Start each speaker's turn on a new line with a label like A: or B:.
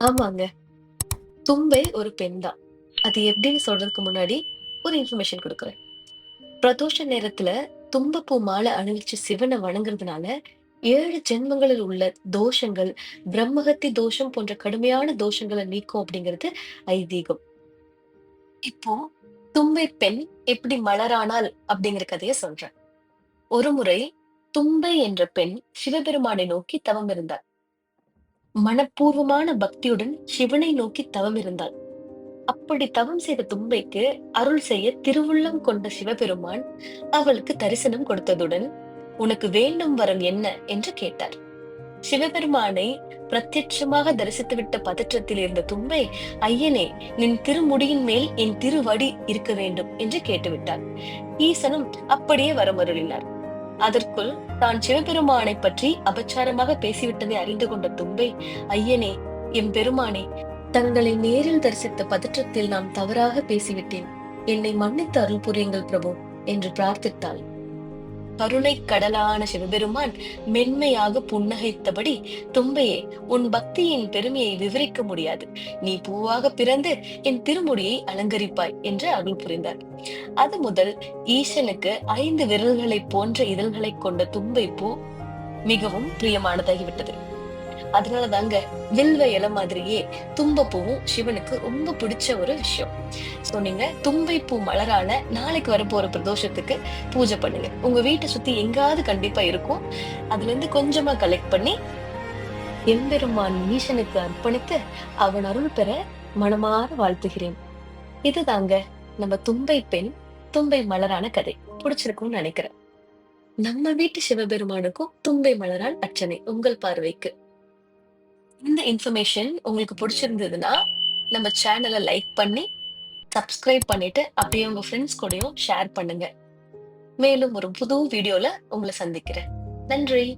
A: ஆமாங்க. தும்பை ஒரு பெண் தான். அது எப்படின்னு சொல்றதுக்கு முன்னாடி ஒரு இன்ஃபர்மேஷன் கொடுக்குறேன் பிரதோஷ நேரத்துல தும்பப்பூ மாலை அணிவிச்சு சிவனை வணங்குறதுனால ஏழு ஜென்மங்களில் உள்ள தோஷங்கள், பிரம்மகத்தி தோஷம் போன்ற கடுமையான தோஷங்களை நீக்கும் அப்படிங்கிறது ஐதீகம். இப்போ தும்பை பெண் எப்படி மலரானால் அப்படிங்கிற கதையை சொல்றேன். ஒருமுறை தும்பை என்ற பெண் சிவபெருமானை நோக்கி தவம் இருந்தார் மனப்பூர்வமான பக்தியுடன் சிவனை நோக்கி தவம் இருந்தாள். அப்படி தவம் செய்த தும்பைக்கு அருள் செய்ய திருவுள்ளம் கொண்ட சிவபெருமான் அவளுக்கு தரிசனம் கொடுத்ததுடன், "உனக்கு வேண்டும் வரம் என்ன?" என்று கேட்டார். சிவபெருமானை பிரத்யட்சமாக தரிசித்துவிட்ட பதற்றத்தில் இருந்த தும்பை, "ஐயனே, நின் திருமுடியின் மேல் என் திருவடி இருக்க வேண்டும்" என்று கேட்டுவிட்டார் ஈசனும் அப்படியே வரமருளினார். அதற்குள் தான் சிவபெருமானைப் பற்றி அபச்சாரமாக பேசிவிட்டதை அறிந்து கொண்ட தும்பை, "ஐயனே, எம்பெருமானே, தங்களை நேரில் தரிசித்த பதற்றத்தில் நான் தவறாக பேசிவிட்டேன். என்னை மன்னித்து அருள் புரியுங்கள் பிரபு" என்று பிரார்த்தித்தாள். கருணை கடலான சிவபெருமான் மென்மையாக புன்னகைத்தபடி, "தும்பையே, உன் பக்தியின் பெருமையை விவரிக்க முடியாது. நீ பூவாக பிறந்து என் திருமுடியை அலங்கரிப்பாய்" என்று அருள் புரிந்தார். அது முதல் ஈசனுக்கு ஐந்து விரல்களைப் போன்ற இதழ்களைக் கொண்ட தும்பை பூ மிகவும் பிரியமானதாகிவிட்டது. அதனால தாங்க வில்வ இலை மாதிரியே தும்பப்பூவும் சிவனுக்கு ரொம்ப பிடிச்ச ஒரு விஷயம். ஸோ நீங்க தும்பை பூ மலரான நாளைக்கு வரப்போற பிரதோஷத்துக்கு பூஜை பண்ணுங்க. உங்க வீட்டை சுத்தி எங்காவது கண்டிப்பா இருக்கும். அதுல இருந்து கொஞ்சமா கலெக்ட் பண்ணி எம்பெருமான் ஈசனுக்கு அர்ப்பணித்து அவன் அருள் பெற மனமாற வாழ்த்துகிறேன். இதுதாங்க நம்ம தும்பை பெண், தும்பை மலரான கதை. புடிச்சிருக்கும்னு நினைக்கிறேன் நம்ம வீட்டு சிவபெருமானுக்கும் தும்பை மலரால் அர்ச்சனை உங்கள் பார்வைக்கு. இந்த இன்ஃபர்மேஷன் உங்களுக்கு புடிச்சிருந்ததுன்னா, நம்ம சேனலை லைக் பண்ணி, சப்ஸ்கிரைப் பண்ணிட்டு, அப்படியே உங்க ஃப்ரெண்ட்ஸ் கூடயும் ஷேர் பண்ணுங்க. மேலும் ஒரு புது வீடியோல உங்கள சந்திக்கிறேன். நன்றி.